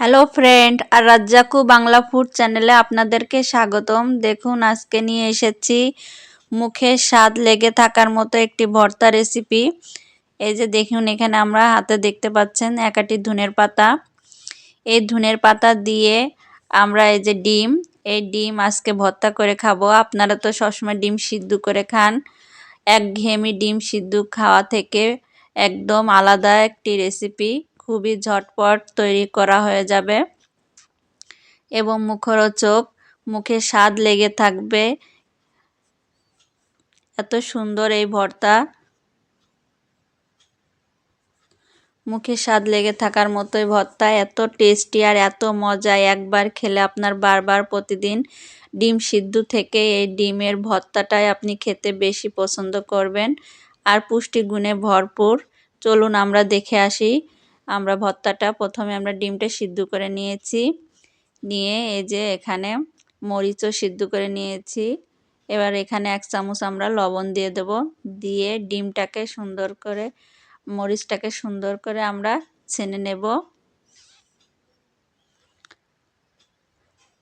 Hello friend আর রাজ্জাকু Bangla food চ্যানেলে আপনাদেরকে স্বাগতম। দেখুন, আজকে নিয়ে এসেছি মুখে স্বাদ লেগে থাকার মতো একটি ভর্তা রেসিপি এই যে দেখুন, এখানে আমরা হাতে দেখতে পাচ্ছেন একাটি ধুনের পাতা। এই ধুনের পাতা দিয়ে আমরা এই যে ডিম, এই ডিম আজকে ভর্তা করে খাব। আপনারা তো সবসময় ডিম সিদ্ধ করে খান। এক ঘেয়েমি ডিম সিদ্ধ খাওয়া থেকে একদম আলাদা একটি রেসিপি খুবই ঝটপট তৈরি করা হয়ে যাবে। এবং মুখরোচক মুখে স্বাদ লেগে থাকবে। এত সুন্দর এই ভর্তা। মুখে স্বাদ লেগে থাকার মতোই ভর্তা। এত টেস্টি আর এত মজা একবার খেলে আপনার বারবার প্রতিদিন ডিম সিদ্ধ থেকে এই ডিমের ভর্তাটাই আপনি খেতে বেশি পছন্দ করবেন। আর পুষ্টিগুণে ভরপুর। চলুন আমরা দেখে আসি আমরা ভর্তাটা প্রথমে আমরা ডিমটা সিদ্ধ করে নিয়েছি। নিয়ে এই যে এখানে মরিচও সিদ্ধ করে নিয়েছি। এবার এখানে এক চামচ আমরা লবণ দিয়ে দেব। দিয়ে ডিমটাকে সুন্দর করে, মরিচটাকে সুন্দর করে আমরা ছেনে নেব।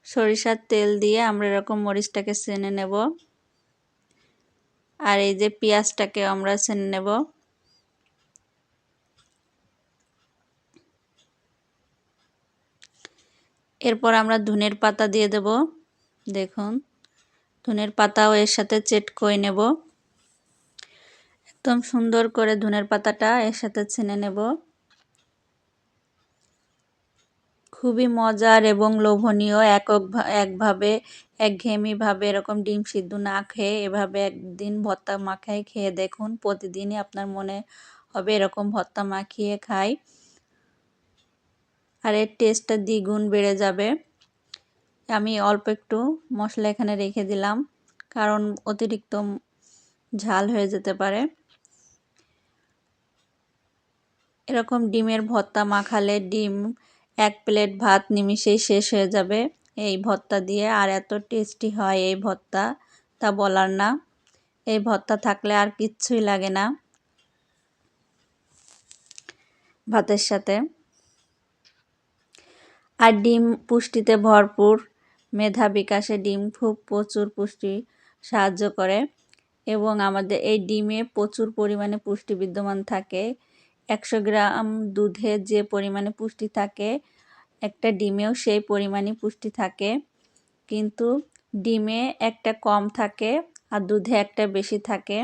সরিষার তেল দিয়ে আমরা এরকম মরিচটাকে ছেনে নেব। আর এই যে পেঁয়াজটাকে আমরা ছেনে নেব। এরপর আমরা ধনের পাতা দিয়ে দেব। দেখুন, ধনের পাতাও এর সাথে চেট করে নেব। একদম সুন্দর করে ধনের পাতাটা এর সাথে ছেনে নেব। খুবই মজার এবং লোভনীয়, একক একভাবে, একঘেয়েমিভাবে এরকম ডিম সিদ্ধ না খেয়ে এভাবে একদিন ভর্তা মাখাই খেয়ে দেখুন, প্রতিদিনই আপনার মনে হবে এরকম ভর্তা মাখিয়ে খাই। আর এর টেস্টটা দ্বিগুণ বেড়ে যাবে। আমি অল্প একটু মশলা এখানে রেখে দিলাম, কারণ অতিরিক্ত ঝাল হয়ে যেতে পারে। এরকম ডিমের ভর্তা মাখালে ডিম এক প্লেট ভাত নিমিশেই শেষ হয়ে যাবে। এই ভর্তা দিয়ে আর এত টেস্টি হয় এই ভর্তা, তা বলার না। এই ভর্তা থাকলে আর কিচ্ছুই লাগে না ভাতের সাথে। আর ডিম পুষ্টিতে ভরপুর। মেধা বিকাশে ডিম খুব প্রচুর পুষ্টি সাহায্য করে এবং আমাদের এই ডিমে প্রচুর পরিমাণে পুষ্টি বিদ্যমান থাকে। একশো গ্রাম দুধে যে পরিমাণে পুষ্টি থাকে, একটা ডিমেও সেই পরিমাণই পুষ্টি থাকে। কিন্তু ডিমে একটা কম থাকে আর দুধে একটা বেশি থাকে।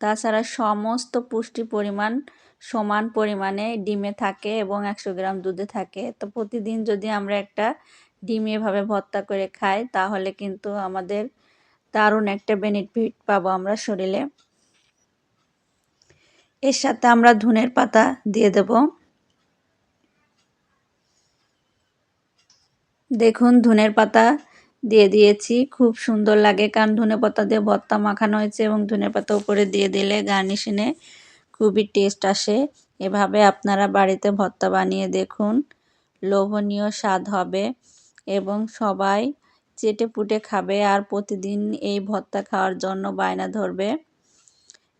তাছাড়া সমস্ত পুষ্টি পরিমাণ সমান পরিমাণে ডিমে থাকে এবং একশো গ্রাম দুধে থাকে। তো প্রতিদিন যদি আমরা একটা ডিম এভাবে ভর্তা করে খাই, তাহলে কিন্তু আমাদের দারুণ একটা বেনিফিট পাবো আমরা শরীরে। এর সাথে আমরা ধনের পাতা দিয়ে দেব। দেখুন, ধনের পাতা দিয়ে দিয়েছি। খুব সুন্দর লাগে। কারণ ধনে পাতা দিয়ে ভর্তা মাখানো হয়েছে এবং ধনে পাতা উপরে দিয়ে দিলে গার্নিশিনে খুবই টেস্ট আসে। এভাবে আপনারা বাড়িতে ভর্তা বানিয়ে দেখুন। লোভনীয় স্বাদ হবে এবং সবাই চেটে পুটে খাবে আর প্রতিদিন এই ভর্তা খাওয়ার জন্য বায়না ধরবে।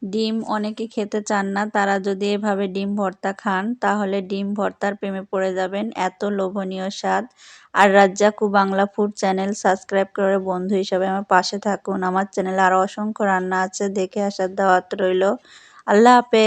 ডিম অনেকে খেতে চান না, তারা যদি এভাবে ডিম ভর্তা খান, তাহলে ডিম ভর্তার প্রেমে পড়ে যাবেন। এত লোভনীয় স্বাদ। আর Razzaku Bangla food channel subscribe করে বন্ধু হিসাবে আমার পাশে থাকুন। আমার চ্যানেলে আরও অসংখ্য রান্না আছে, দেখে আসার দাওয়াত রইল। আল্লাহ হাফেজ।